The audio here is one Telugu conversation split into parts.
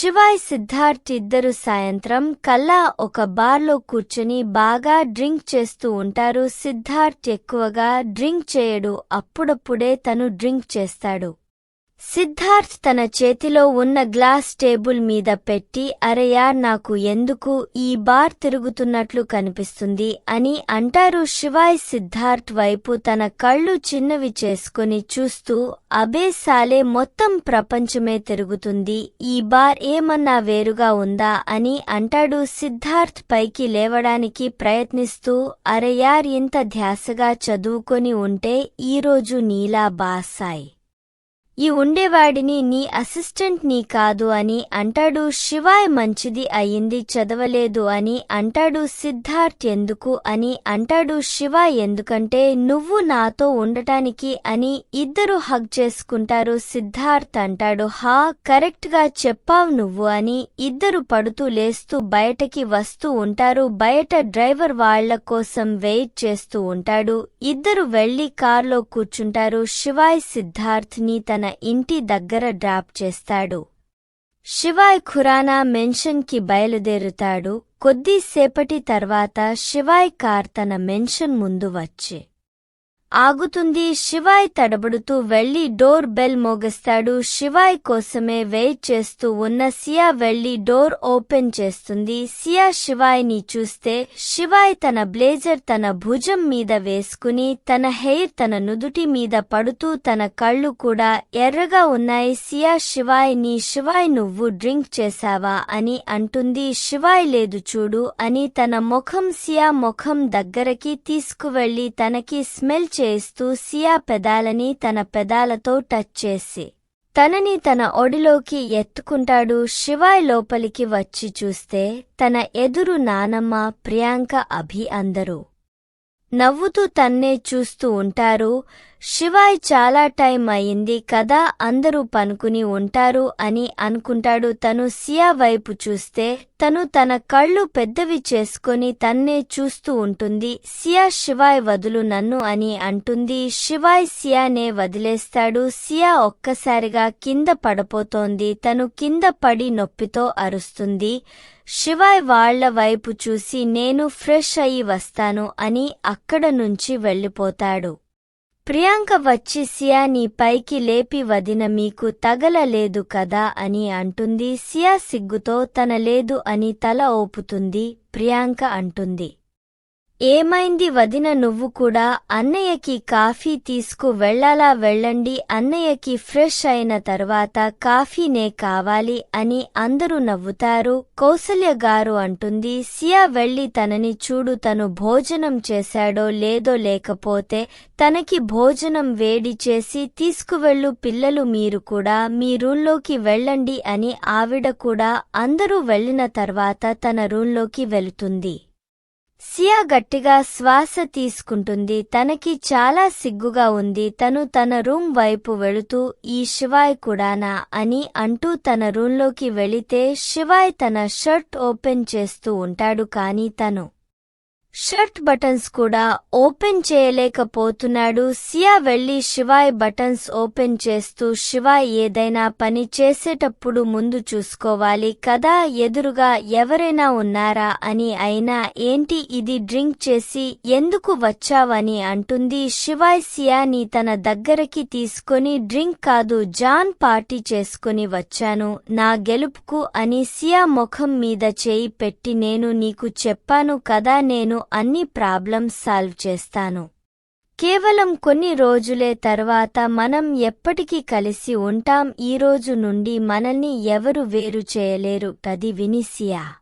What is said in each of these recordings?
శివాయ్ సిద్ధార్థ్ ఇద్దరు సాయంత్రం కల్లా ఒక బార్లో కూర్చుని బాగా డ్రింక్ చేస్తూ ఉంటారు. సిద్ధార్థ్ ఎక్కువగా డ్రింక్ చేయడు. అప్పుడప్పుడే తను డ్రింక్ చేస్తాడు. సిద్ధార్థ్ తన చేతిలో ఉన్న గ్లాస్ టేబుల్ మీద పెట్టి అరయార్ నాకు ఎందుకు ఈ బార్ తిరుగుతున్నట్లు కనిపిస్తుంది? అని అంటారు శివాయ్ సిద్ధార్థ్ వైపు తన కళ్ళు చిన్నవి చేసుకుని చూస్తూ అబే సాలే మొత్తం ప్రపంచమే తిరుగుతుంది. ఈ బార్ ఏమన్నా వేరుగా ఉందా? అని అంటాడు సిద్ధార్థ్ పైకి లేవడానికి ప్రయత్నిస్తూ అరయార్ ఇంత ధ్యాసగా చదువుకొని ఉంటే ఈరోజు నీలా బాసాయ్. ఈ ఉండేవాడిని నీ అసిస్టెంట్ నీ కాదు అని అంటాడు శివాయ్ మంచిది అయింది చదవలేదు అని అంటాడు సిద్ధార్థ్ ఎందుకు అని అంటాడు శివాయ్ ఎందుకంటే నువ్వు నాతో ఉండటానికి అని ఇద్దరు హగ్ చేసుకుంటారు సిద్ధార్థ్ అంటాడు హా కరెక్ట్గా చెప్పావు నువ్వు అని ఇద్దరు పడుతూ లేస్తూ బయటకి వస్తూ ఉంటారు బయట డ్రైవర్ వాళ్ళ కోసం వెయిట్ చేస్తూ ఉంటాడు ఇద్దరు వెళ్ళి కార్లో కూర్చుంటారు శివాయ్ సిద్ధార్థ్ని తన ఇంటి దగ్గర డ్రాప్ చేస్తాడు. శివాయ్ ఖురానా మెన్షన్కి బయలుదేరుతాడు. కొద్దిసేపటి తర్వాత శివాయ్ కార్ తన మెన్షన్ ముందు వచ్చి ఆగుతుంది శివాయ్ తడబడుతూ వెళ్ళి డోర్ బెల్ మోగిస్తాడు. శివాయ్ కోసమే వెయిట్ చేస్తూ ఉన్న సియా వెళ్ళి డోర్ ఓపెన్ చేస్తుంది. సియా శివాయ్ని చూస్తే శివాయ్ తన బ్లేజర్ తన భుజం మీద వేసుకుని తన హెయిర్ తన నుదుటి మీద పడుతూ తన కళ్ళు కూడా ఎర్రగా ఉన్నాయి. సియా శివాయ్ శివాయ్ నువ్వు డ్రింక్ చేశావా? అని అంటుంది. శివాయ్ లేదు చూడు అని తన ముఖం సియా ముఖం దగ్గరకి తీసుకువెళ్ళి తనకి స్మెల్ చేస్తూ సియా పెదాలని తన పెదాలతో టచ్ చేసి తనని తన ఒడిలోకి ఎత్తుకుంటాడు. శివాయ్ లోపలికి వచ్చి చూస్తే తన ఎదురు నానమ్మ ప్రియాంక అభి అందరూ నవ్వుతూ తన్నే చూస్తూ ఉంటారు. శివాయ్ చాలా టైం అయింది కదా అందరూ పనుకుని ఉంటారు అని అనుకుంటాడు. తను సియా వైపు చూస్తే తను తన కళ్ళు పెద్దవి చేసుకొని తన్నే చూస్తూ ఉంటుంది. సియా శివాయ్ వదులు నన్ను అని అంటుంది. శివాయ్ సియానే వదిలేస్తాడు. సియా ఒక్కసారిగా కింద పడపోతోంది. తను కింద పడి నొప్పితో అరుస్తుంది. శివాయ్ వాళ్ళ వైపు చూసి నేను ఫ్రెష్ అయి వస్తాను అని అక్కడ నుంచి వెళ్ళిపోతాడు. ప్రియాంక వచ్చి సియా నీ పైకి లేపి వదిన మీకు తగలలేదు కదా అని అంటుంది. సియా సిగ్గుతో తన లేదు అని తల ఓపుతుంది ప్రియాంక అంటుంది. ఏమైంది వదిన నువ్వు కూడా అన్నయ్యకి కాఫీ తీసుకు వెళ్ళాలా వెళ్ళండి అన్నయ్యకి ఫ్రెష్ అయిన తర్వాత కాఫీనే కావాలి అని అందరూ నవ్వుతారు. కౌసల్య గారు అంటుంది సియా వెళ్ళి తనని చూడు తను భోజనం చేశాడో లేదో లేకపోతే తనకి భోజనం వేడి చేసి తీసుకువెళ్ళు పిల్లలు మీరు కూడా మీ రూంలోకి వెళ్ళండి అని ఆవిడ కూడా అందరూ వెళ్ళిన తర్వాత తన రూంలోకి వెళుతుంది. సియా గట్టిగా శ్వాస తీసుకుంటుంది. తనకి చాలా సిగ్గుగా ఉంది. తను తన రూమ్ వైపు వెళుతూ ఈ శివాయ్ కూడానా అని అంటూ తన రూంలోకి వెళితే శివాయ్ తన షర్ట్ ఓపెన్ చేస్తూ ఉంటాడు. కాని తను షర్ట్ బటన్స్ కూడా ఓపెన్ చేయలేకపోతున్నాడు. సియా వెళ్ళి శివాయ్ బటన్స్ ఓపెన్ చేస్తూ శివాయ్ ఏదైనా పని చేసేటప్పుడు ముందు చూసుకోవాలి. కదా ఎదురుగా ఎవరైనా ఉన్నారా అని అయినా ఏంటి ఇది డ్రింక్ చేసి ఎందుకు వచ్చావని అంటుంది. శివాయ్ సియాని తన దగ్గరకి తీసుకొని డ్రింక్ కాదు జాన్ పార్టీ చేసుకుని వచ్చాను. నా గెలుపుకు అని సియా ముఖం మీద చేయి పెట్టి నేను నీకు చెప్పాను కదా నేను అన్ని ప్రాబ్లమ్స్ సాల్వ్ చేస్తాను. కేవలం కొన్ని రోజులే తర్వాత మనం ఎప్పటికీ కలిసి ఉంటాం. ఈ రోజు నుండి మనల్ని ఎవరు వేరు చేయలేరు. కది వినిసియా?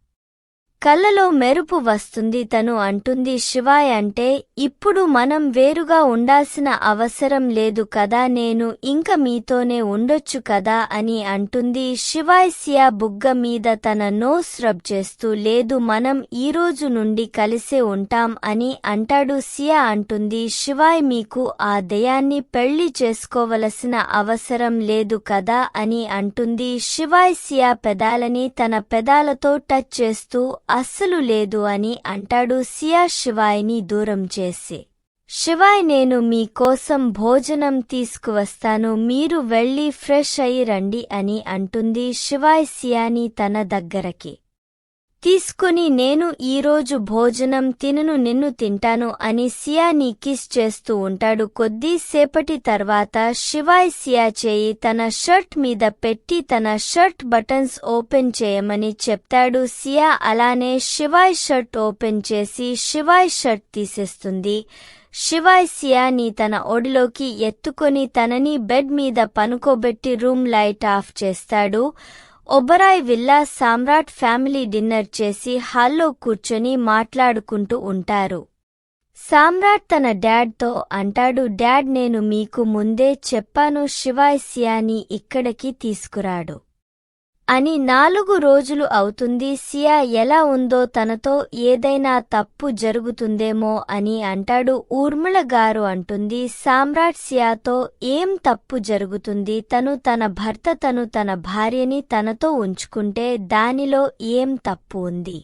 కళ్ళలో మెరుపు వస్తుంది తను అంటుంది శివాయ్ అంటే ఇప్పుడు మనం వేరుగా ఉండాల్సిన అవసరం లేదు కదా నేను ఇంక మీతోనే ఉండొచ్చు కదా అని అంటుంది. శివాయ్ సియా బుగ్గ మీద తన నోస్ రబ్ చేస్తూ లేదు మనం ఈ రోజు నుండి కలిసే ఉంటాం అని అంటాడు సియా అంటుంది. శివాయ్ మీకు ఆ దయాన్ని పెళ్ళి చేసుకోవలసిన అవసరం లేదు కదా అని అంటుంది. శివాయ్ సియా పెదాలని తన పెదాలతో టచ్ చేస్తూ అస్సలు లేదు అని అంటాడు సియా శివాయిని దూరం చేసి. శివాయ్ నేను మీకోసం భోజనం తీసుకువస్తాను మీరు వెళ్ళి ఫ్రెష్ అయి రండి అని అంటుంది శివాయ్ సియాని తన దగ్గరకి. తీసుకుని నేను ఈరోజు భోజనం తినను నిన్ను తింటాను అని సియాని కిస్ చేస్తూ ఉంటాడు. కొద్దిసేపటి తర్వాత శివాయ్ సియా చేయి తన షర్ట్ మీద పెట్టి తన షర్ట్ బటన్స్ ఓపెన్ చేయమని చెప్తాడు. సియా అలానే శివాయ్ షర్ట్ ఓపెన్ చేసి శివాయ్ షర్ట్ తీసేస్తుంది. శివాయ్ సియాని తన ఒడిలోకి ఎత్తుకొని తనని బెడ్ మీద పనుకోబెట్టి రూమ్ లైట్ ఆఫ్ చేస్తాడు. Oberoi villa Samrat family dinner చేసి హాల్లో కూర్చొని మాట్లాడుకుంటూ ఉంటారు. సామ్రాట్ తన డాడ్తో అంటాడు డాడ్ నేను మీకు ముందే చెప్పాను శివాయ్ సియాని ఇక్కడికి తీసుకురాడు. అని నాలుగు రోజులు అవుతుంది సియా ఎలా ఉందో తనతో ఏదైనా తప్పు జరుగుతుందేమో అని అంటాడు ఊర్మిళ గారు అంటుంది. సామ్రాట్ సియాతో ఏం తప్పు జరుగుతుంది? తను తన భర్త తను తన భార్యని తనతో ఉంచుకుంటే దానిలో ఏం తప్పు ఉంది?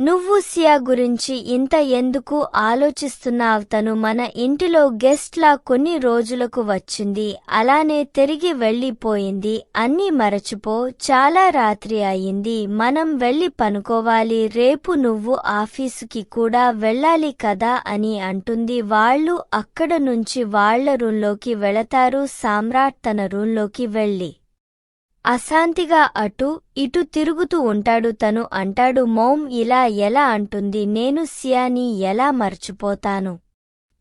నువ్వు సియా గురించి ఇంత ఎందుకు ఆలోచిస్తున్నావు? తను మన ఇంటిలో గెస్ట్లా కొన్ని రోజులకు వచ్చింది. అలానే తిరిగి వెళ్ళిపోయింది. అన్నీ మరచిపో. చాలా రాత్రి అయింది మనం వెళ్ళి పనుకోవాలి. రేపు నువ్వు ఆఫీసుకి కూడా వెళ్ళాలి కదా అని అంటుంది. వాళ్ళు అక్కడ నుంచి వాళ్ళ రూంలోకి వెళతారు. సామ్రాట్ తన రూంలోకి వెళ్ళి అశాంతిగా అటు ఇటు తిరుగుతూ ఉంటాడు తను అంటాడు మౌమ్ ఇలా ఎలా అంటుంది? నేను సియాని ఎలా మర్చిపోతాను?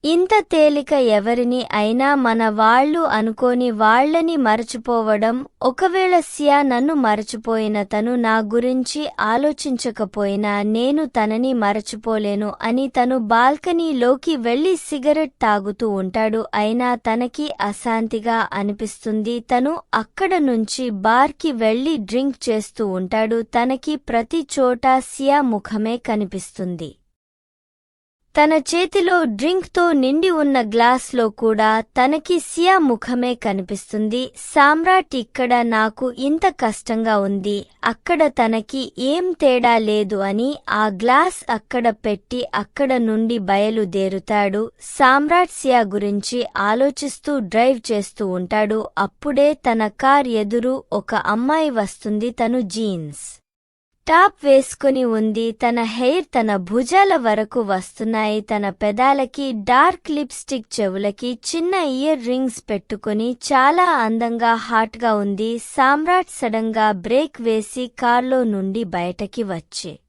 ఇంత తేలిక ఎవరిని అయినా మన వాళ్ళు అనుకోని వాళ్ళని మరచిపోవడం ఒకవేళ సియా నన్ను మరచిపోయిన తను నా గురించి ఆలోచించకపోయినా నేను తనని మరచిపోలేను అని తను బాల్కనీలోకి వెళ్ళి సిగరెట్ తాగుతూ ఉంటాడు. అయినా తనకి అశాంతిగా అనిపిస్తుంది. తను అక్కడ నుంచి బార్కి వెళ్ళి డ్రింక్ చేస్తూ ఉంటాడు. తనకి ప్రతి చోట సియా ముఖమే కనిపిస్తుంది. తన చేతిలో డ్రింక్తో నిండి ఉన్న గ్లాస్లో కూడా తనకి సియా ముఖమే కనిపిస్తుంది. సామ్రాట్ ఇక్కడ నాకు ఇంత కష్టంగా ఉంది. అక్కడ తనకి ఏం తేడా లేదు అని ఆ గ్లాస్ అక్కడ పెట్టి అక్కడ నుండి బయలుదేరుతాడు. సామ్రాట్ సియా గురించి ఆలోచిస్తూ డ్రైవ్ చేస్తూ ఉంటాడు. అప్పుడే తన కార్ ఎదురు ఒక అమ్మాయి వస్తుంది. తను జీన్స్. టాప్ వేసుకుని ఉంది. తన హెయిర్ తన భుజాల వరకు వస్తున్నాయి. తన పెదాలకి డార్క్ లిప్స్టిక్ చెవులకి చిన్న ఇయర్ రింగ్స్ పెట్టుకుని చాలా అందంగా హాట్గా ఉంది. సామ్రాట్ సడన్గా బ్రేక్ వేసి కార్లో నుండి బయటకి వచ్చే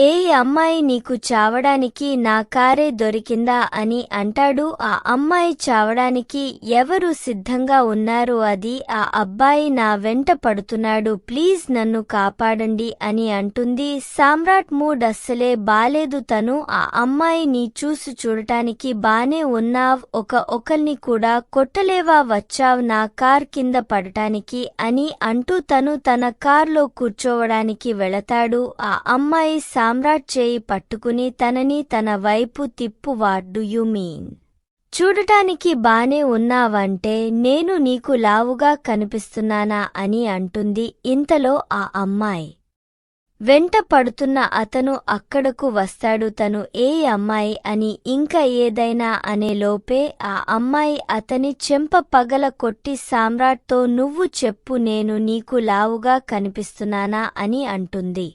ఏ అమ్మాయి నీకు చావడానికి నా కారే దొరికిందా అని అంటాడు? ఆ అమ్మాయి చావడానికి ఎవరు సిద్ధంగా ఉన్నారు అది ఆ అబ్బాయి నా వెంట పడుతున్నాడు. ప్లీజ్ నన్ను కాపాడండి అని అంటుంది. సామ్రాట్ మూడ్ అస్సలే బాలేదు తను. ఆ అమ్మాయి నీ చూసి చూడటానికి బానే ఉన్నావ్. ఒక ఒకల్ని కూడా కొట్టలేవా వచ్చావ్ నా కార్ కింద పడటానికి అని అంటూ తను తన కార్లో కూర్చోవడానికి వెళతాడు. ఆ అమ్మాయి సామ్రాట్ చేయి పట్టుకుని తనని తన వైపు తిప్పు వాట్ డు యు మీన్ చూడటానికి బానే ఉన్నావంటే నేను నీకు లావుగా కనిపిస్తున్నానా అని అంటుంది ఇంతలో ఆ అమ్మాయి. వెంట పడుతున్న అతను అక్కడకు వస్తాడు తను ఏ అమ్మాయి అని ఇంకా ఏదైనా అనే లోపే ఆ అమ్మాయి అతని చెంప పగల కొట్టి సామ్రాట్తో నువ్వు చెప్పు నేను నీకు లావుగా కనిపిస్తున్నానా అని అంటుంది.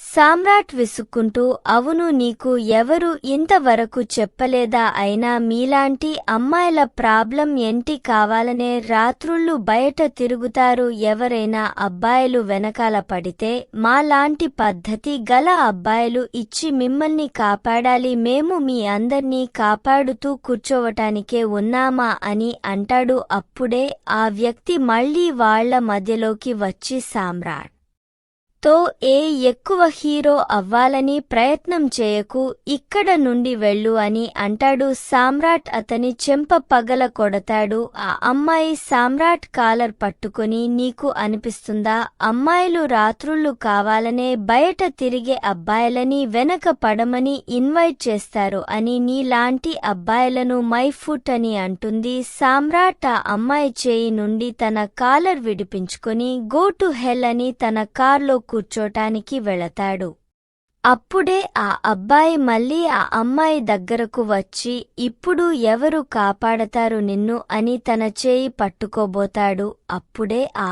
సామ్రాట్ విసుక్కుంటూ అవును నీకు ఎవరు ఇంతవరకు చెప్పలేదా అయినా మీలాంటి అమ్మాయిల ప్రాబ్లం ఏంటి కావాలనే రాత్రుళ్ళు బయట తిరుగుతారు ఎవరైనా అబ్బాయిలు వెనకాల పడితే మాలాంటి పద్ధతి గల అబ్బాయిలు ఇచ్చి మిమ్మల్ని కాపాడాలి మేము మీ అందర్నీ కాపాడుతూ కూర్చోవటానికే ఉన్నామా అని అంటాడు. అప్పుడే ఆ వ్యక్తి మళ్ళీ వాళ్ళ మధ్యలోకి వచ్చి సామ్రాట్. తో ఏ ఎక్కువ హీరో అవ్వాలని ప్రయత్నం చేయకు ఇక్కడ నుండి వెళ్ళు అని అంటాడు సామ్రాట్ అతని చెంప పగల కొడతాడు. ఆ అమ్మాయి సామ్రాట్ కాలర్ పట్టుకుని నీకు అనిపిస్తుందా? అమ్మాయిలు రాత్రుళ్ళు కావాలనే బయట తిరిగే అబ్బాయిలని వెనక పడమని ఇన్వైట్ చేస్తారు అని నీలాంటి అబ్బాయిలను మై ఫుట్ అని అంటుంది సామ్రాట్. ఆ అమ్మాయి చేయి నుండి తన కాలర్ విడిపించుకొని గో టు హెల్ అని తన కార్లో కూర్చోటానికి వెళతాడు. అప్పుడే ఆ అబ్బాయి మళ్ళీ ఆ అమ్మాయి దగ్గరకు వచ్చి ఇప్పుడు ఎవరు కాపాడతారు నిన్ను? అని తన చేయి పట్టుకోబోతాడు. అప్పుడే ఆ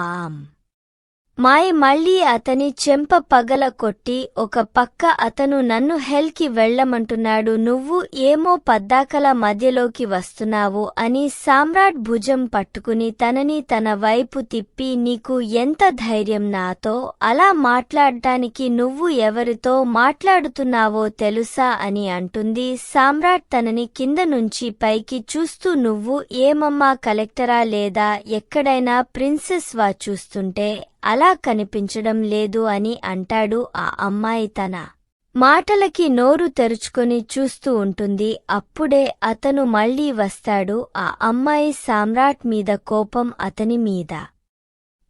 మాయ్ మళ్ళీ అతని చెంప పగల కొట్టి ఒక పక్క అతను నన్ను హెల్కి వెళ్ళమంటున్నాడు నువ్వు ఏమో పద్దాకల మధ్యలోకి వస్తున్నావు అని సామ్రాట్ భుజం పట్టుకుని తనని తన వైపు తిప్పి నీకు ఎంత ధైర్యం నాతో? అలా మాట్లాడటానికి నువ్వు ఎవరితో మాట్లాడుతున్నావో తెలుసా అని అంటుంది. సామ్రాట్ తనని కింద నుంచి పైకి చూస్తూ నువ్వు ఏమమ్మా కలెక్టరా లేదా? ఎక్కడైనా ప్రిన్సెస్ వా చూస్తుంటే అలా కనిపించడం లేదు అని అంటాడు ఆ అమ్మాయి తన మాటలకి నోరు తెరుచుకొని చూస్తూ ఉంటుంది. అప్పుడే అతను మళ్ళీ వస్తాడు. ఆ అమ్మాయి సామ్రాట్ మీద కోపం అతని మీద.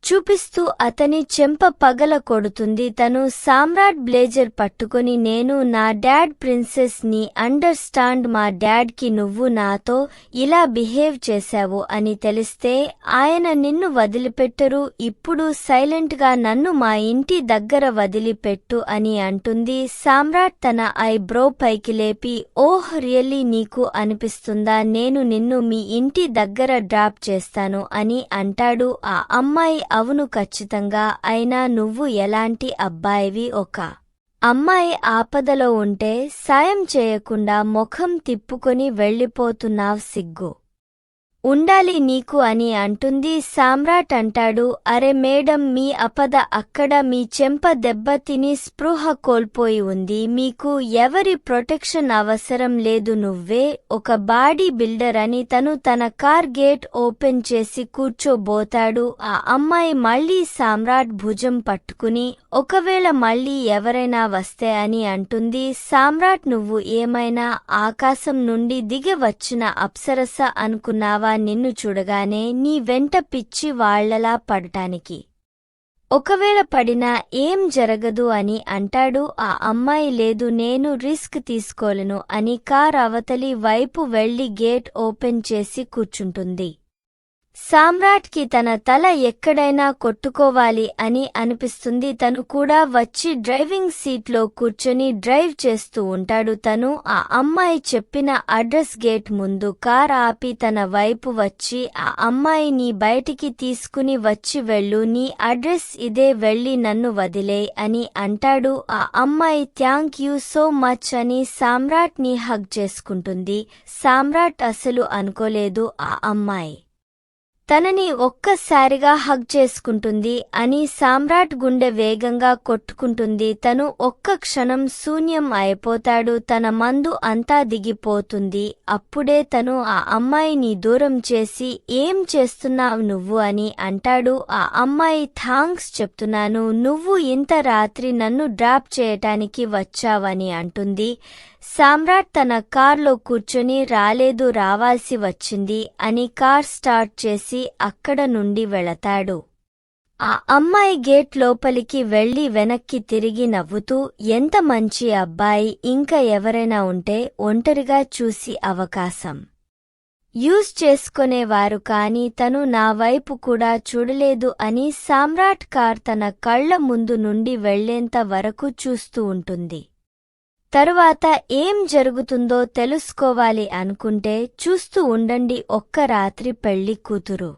చూపిస్తూ అతని చెంప పగల కొడుతుంది. తను సామ్రాట్ బ్లేజర్ పట్టుకొని నేను నా డాడ్ ప్రిన్సెస్ని అండర్స్టాండ్ మా డాడ్కి నువ్వు నాతో ఇలా బిహేవ్ చేశావు అని తెలిస్తే ఆయన నిన్ను వదిలిపెట్టరు. ఇప్పుడు సైలెంట్గా నన్ను మా ఇంటి దగ్గర వదిలిపెట్టు అని అంటుంది. సామ్రాట్ తన ఐబ్రో పైకి లేపి ఓహ్ రియల్లీ నీకు అనిపిస్తుందా? నేను నిన్ను మీ ఇంటి దగ్గర డ్రాప్ చేస్తాను అని అంటాడు. ఆ అమ్మాయి అవును ఖచ్చితంగా అయినా నువ్వు ఎలాంటి అబ్బాయివి ఒక అమ్మాయి ఆపదలో ఉంటే సాయం చేయకుండా ముఖం తిప్పుకొని వెళ్ళిపోతున్నావ్ సిగ్గు. ఉండాలి నీకు అని అంటుంది సామ్రాట్ అంటాడు అరే మేడం మీ అపద అక్కడ మీ చెంప దెబ్బతిని స్పృహ కోల్పోయి ఉంది మీకు ఎవరి ప్రొటెక్షన్ అవసరం లేదు నువ్వే ఒక బాడీ బిల్డర్ అని తను తన కార్ గేట్ ఓపెన్ చేసి కూర్చోబోతాడు ఆ అమ్మాయి మళ్ళీ సామ్రాట్ భుజం పట్టుకుని ఒకవేళ మళ్ళీ ఎవరైనా వస్తే అని అంటుంది సామ్రాట్ నువ్వు ఏమైనా ఆకాశం నుండి దిగి వచ్చిన అప్సరస అనుకున్నావా? నిన్ను చూడగానే నీ వెంట పిచ్చి వాళ్ళలా పడటానికి. ఒకవేళ పడినా ఏం జరగదు అని అంటాడు ఆ అమ్మాయి లేదు నేను రిస్క్ తీసుకోలేను అని కార్ అవతలి వైపు వెళ్ళి గేట్ ఓపెన్ చేసి కూర్చుంటుంది. సామ్రాట్కి తన తల ఎక్కడైనా కొట్టుకోవాలి అని అనిపిస్తుంది. తను కూడా వచ్చి డ్రైవింగ్ సీట్లో కూర్చొని డ్రైవ్ చేస్తూ ఉంటాడు. తను ఆ అమ్మాయి చెప్పిన అడ్రస్ గేట్ ముందు కార్ ఆపి తన వైపు వచ్చి ఆ అమ్మాయిని బయటికి తీసుకుని వచ్చి వెళ్ళు నీ అడ్రస్ ఇదే వెళ్ళి నన్ను వదిలే అని అంటాడు. ఆ అమ్మాయి థ్యాంక్ యూ సో మచ్ అని సామ్రాట్ని హగ్ చేసుకుంటుంది. సామ్రాట్ అసలు అనుకోలేదు ఆ అమ్మాయి. తనని ఒక్కసారిగా హగ్ చేసుకుంటుంది అని సామ్రాట్ గుండె వేగంగా కొట్టుకుంటుంది. తను ఒక్క క్షణం శూన్యం అయిపోతాడు. తన మందు అంతా దిగిపోతుంది. అప్పుడే తను ఆ అమ్మాయిని దూరం చేసి ఏం చేస్తున్నావు నువ్వు? అని అంటాడు. ఆ అమ్మాయి థాంక్స్ చెప్తున్నాను. నువ్వు ఇంత రాత్రి నన్ను డ్రాప్ చేయటానికి వచ్చావని అంటుంది. సామ్రాట్ తన కార్లో కూర్చొని రాలేదు రావాల్సి వచ్చింది అని కార్ స్టార్ట్ చేసి అక్కడ నుండి వెళతాడు. ఆ అమ్మాయి గేట్ లోపలికి వెళ్ళి వెనక్కి తిరిగి నవ్వుతూ ఎంత మంచి అబ్బాయి ఇంకా ఎవరైనా ఉంటే ఒంటరిగా చూసి అవకాశం. యూజ్ చేసుకునేవారు కాని తను నా వైపు కూడా చూడలేదు అని సామ్రాట్ కార్ తన కళ్ళ ముందు నుండి వెళ్ళేంత వరకు చూస్తూ ఉంటుంది. తరువాత ఏం జరుగుతుందో తెలుసుకోవాలి అనుకుంటే చూస్తూ ఉండండి ఒక్క రాత్రి పెళ్ళి కూతురు.